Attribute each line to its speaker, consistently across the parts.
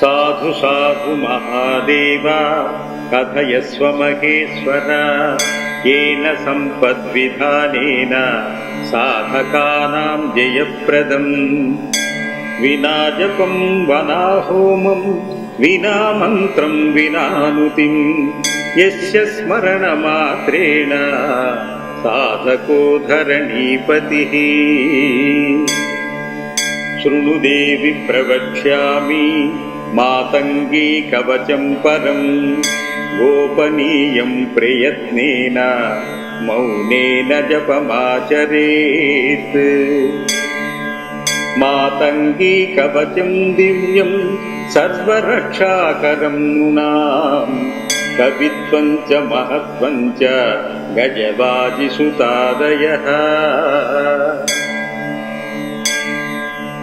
Speaker 1: సాధు సాధు మహాదేవ కథయస్వ మహేశ్వర ఏన సంపద్విధానేన సాధకానాం జయప్రదం. వినా వనాహోమం వినా మంత్రం వినానుతిం యస్య స్మరణమాత్రేణ సాధకో ధరణీపతిः శృణుదేవి ప్రవక్ష్యామి మాతంగీ కవచం పరం గోపనీయం ప్రయత్నేన మౌనేన జపమాచరేత్. మాతంగీ కవచం దివ్యం సర్వరక్షాకరం నృణాం కవిత్వం చ మహత్వం చ గజవాజిసుతాదయः.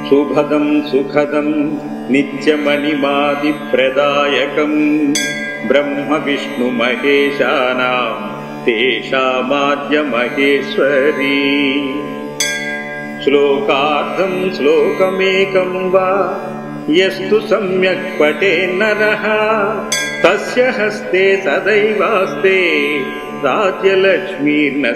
Speaker 1: శుభదం సుఖదం నిత్యమణిమాదిప్రదాయకం. బ్రహ్మ విష్ణు మహేశానాం తేషామాద్యమహేశ్వరీ శ్లోకార్థం శ్లోకమేకం వా? యస్తు సమ్యక్ పఠేన్నరః తస్య హస్తే సదైవాస్తే రాజ్యలక్ష్మీర్న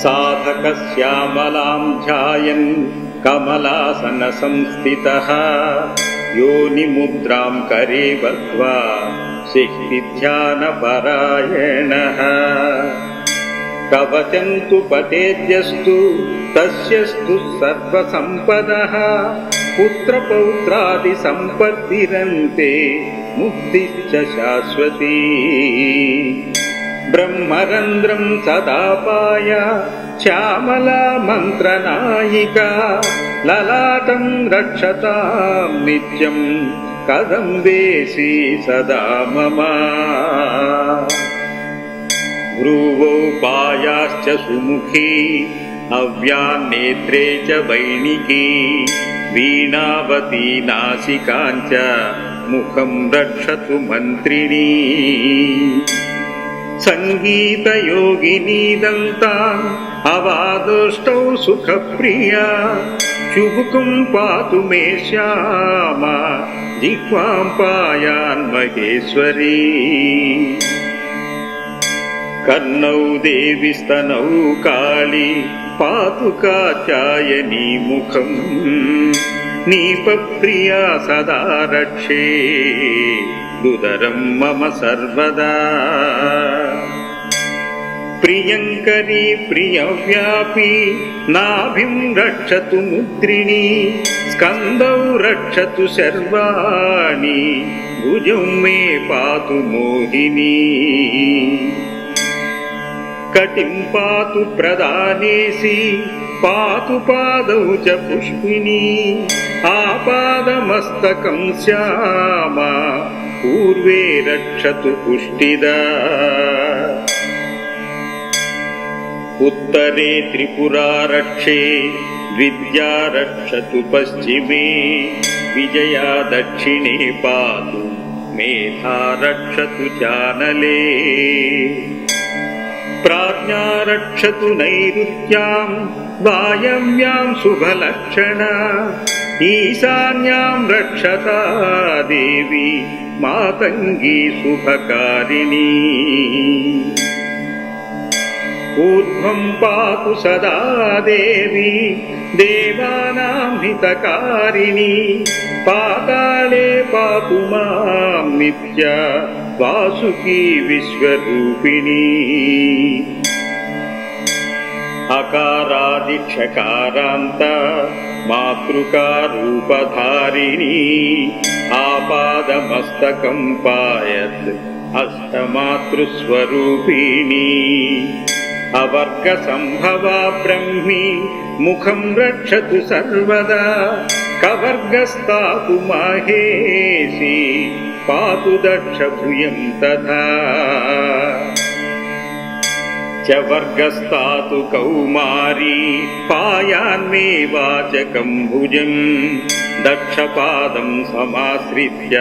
Speaker 1: సంశయः సాధకశ్యామలాం ధ్యాయన్ కమలాసన సంస్థితः యోనిముద్రాం కరే బద్ధ్వా శక్తిధ్యానపరాయణः కవచం తు పటేద్యస్తు తస్యస్తు సర్వసంపదः పుత్రపౌత్రాది సంపద్దిరంతే ముక్తిశ్చ శాశ్వతీ బ్రహ్మరంధ్రం సదాపాయ శ్యామలా మంత్రనాయికా లలాటం రక్షతాం నిత్యం కదంబేసి సదా మమ. భ్రువౌ పాయాశ్చ సుముఖీ అవ్యాన్నేత్రే చ వైణికీ వీణావతీ నాసికాంచ ముఖం రక్షతు మంత్రిణీ సంగీతయోగినీదంతాన్ అవాదోష్టౌ సుఖప్రియా. శుభుకం పాతు మే శ్యామ జిహ్వాం పాయాన్ మహేశ్వరీ. కర్ణౌ దేవి స్తనౌ కాళి పాతుకాచాయనీ ముఖం. నీపప్రియా సదా రక్షే దుదరం మమ సర్వదా ప్రియంకరీ ప్రియవ్యాపీ నాభిం రక్షతు ముద్రిణీ స్కందౌ రక్షతు శర్వాణి భుజం మే పాతు మోహినీ. కటిం పాతు ప్రదానేసి పాతు పాదౌ చ పుష్పిణీ ఆపాదమస్తకం శ్యామ పూర్వే రక్షతు పుష్టిదా ఉత్తరే త్రిపురా రక్షే విద్యా రక్షతు పశ్చిమే విజయా దక్షిణే పాతు మేధా రక్షతు చానలే ప్రాజ్ఞా రక్షతు నైరుత్యాం వాయవ్యాం శుభలక్షణ ఈశాన్యాం రక్షతా దేవి మాతంగీ శుభకారిణీ ఊర్ధ్వం పాతు సదా దేవి దేవానాం హితకారిణి పాతాళే పాతు మాం నిత్య వాసుకీ విశ్వరూపిణి అకారాదిక్షకారాంత మాతృకారూపధారిణి ఆపాదమస్తకం పాయత్ అష్టమాతృస్వరూపిణి అవర్గ సంభవా బ్రహ్మి ముఖం రక్షతు సర్వదా కవర్గస్తాతు మాహేసి పాతు దక్ష భూయం తథా చ వర్గస్తాతు కౌమారీ పాయాన్మే వాచకం భుజం దక్షపాదం సమాశ్రిత్య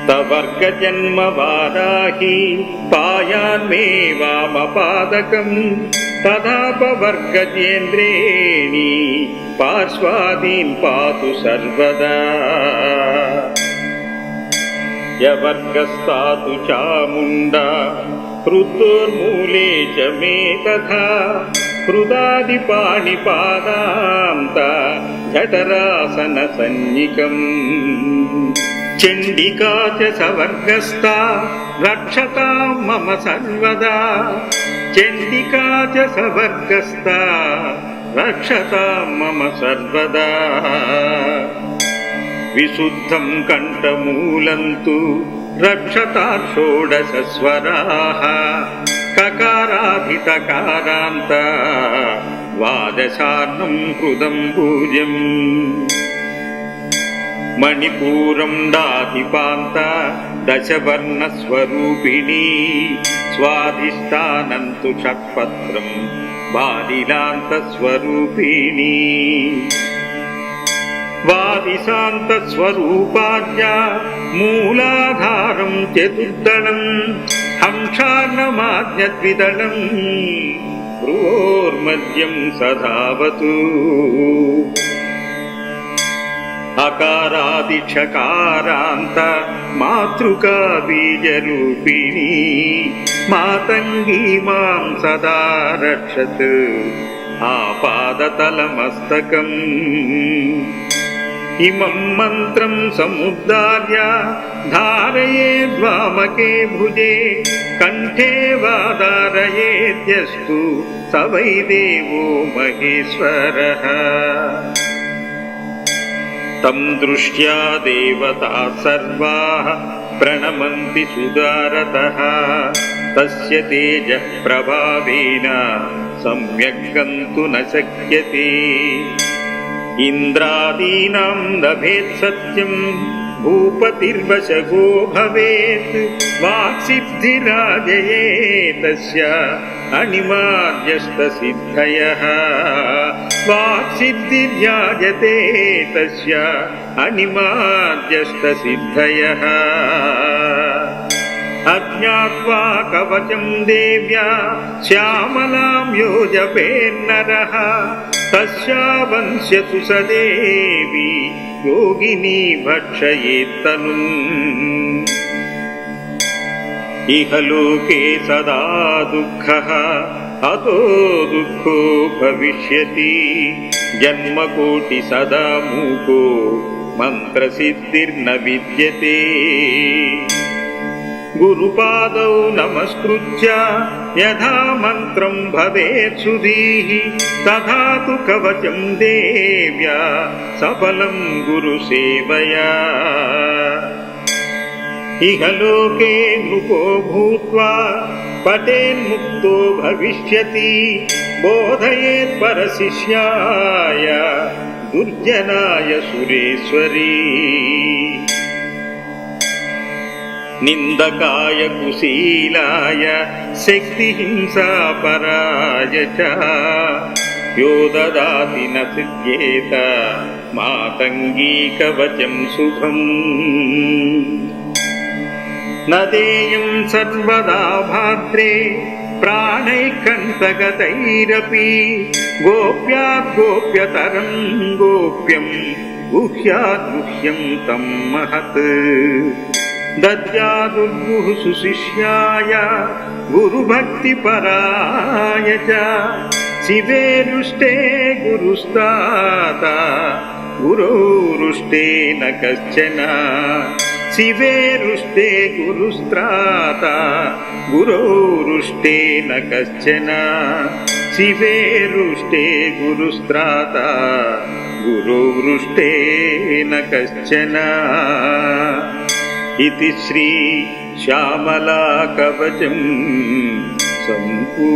Speaker 1: తవర్గం పాతు వైష్ణవీ తవర్గజన్మ వారాహి పాయాన్మే వామపాదకం తదాపవర్గజేంద్రేణి పార్శ్వాదీన్ పాతు సర్వదా యవర్గస్తాతు చాముండా హృదోర్మూలే చ మే తథా హృదాదిపాణిపాదాంత జఠరాసన సన్నికం చండికా చ సవర్గస్థా రక్షతాం మమ సర్వదా చండికా చ సవర్గస్థా రక్షతాం మమ సర్వదా విశుద్ధం కంఠమూలంతు రక్షతాషోడశ స్వరాः కకారాధితకారాంత ద్వాదశార్ణం హృదం పూజ్యం మణిపూరం దాధిపాంత దశవర్ణస్వరూపిణీ స్వాధిష్టానంతు షట్పత్రం బాలిలాంతస్వరూపిణీ వాదిశాంతస్వరూపాద్య మూలాధారం అకారాదిక్షకారాంత మాతృకా బీజరూపిణి మాతంగీ మాం సదా రక్షత్. ఆపాదతలమస్తకం. ఇమం మంత్రం సముద్దార్య ధారయేద్వామకే భుజే. కంఠే వాదారయేద్యస్తు సవై దేవో మహేశ్వర. తం దృష్ట్యా దేవతా సర్వాः ప్రణమంతి సుదారతः తస్య తేజః ప్రభావేన సమ్యక్ గन्तు న శక్యతే ఇంద్రాదీనాం లభేత్ సత్యం భూపతిర్వశగో భవేత్ వాక్సిద్ధిరాజయే తస్య అణిమాద్యష్టసిద్ధయः వాక్సిద్ధిర్యాజతే తస్య అణిమాద్యష్టసిద్ధయः అజ్ఞాత్వా కవచం దేవ్యా శ్యామలాం యోజపేన్నరः తస్యావంశ్యతు స దేవి యోగిని భక్షయేత్తను ఇహ లోకే సదా దుఃఖः అతో దుఃఖో భవిష్యతి. జన్మకోటి సదా మూకో మంత్రసిద్ధిర్న విద్యతే. గురుపాదౌ నమస్కృత్య యథా మంత్రం భవేత్ సుధీః తథా తు కవచం దేవ్యా సఫలం గురుసేవయా ఇహ లోకే నృపో భూత్వా పటేన్ముక్తో భవిష్యతి బోధయేత్ పరశిష్యాయ దుర్జనాయ సురేశ్వరీ. నిందకాయ కుశీలాయ శక్తిహింసాపరాయ చ యో దదాతి న సిద్ధ్యేత നദേയം സർവദാഭാദ്രേ ഭാദ്രേ പ്രാണൈക്കൺതകതൈരപി ഗോപ്യതരം ഗോപ്യം ഗുഹ്യാഗുഹ്യം തം മഹത്. ദദ്യാദുർഗുഹു സുശിഷ്യായ ഗുരുഭക്തിപരായ ശിവേരുഷ്ടേ ഗുരുസ്താത ഗുരോരുഷ്ടേ നശന శివేరుష్టే గురుస్త్రాత గురోరుష్టేన కశ్చన శివేరుష్టే గురుస్త్రాత గురోవృష్టేన కశ్చన ఇది శ్రీ శ్యామలా కవచం సంపూ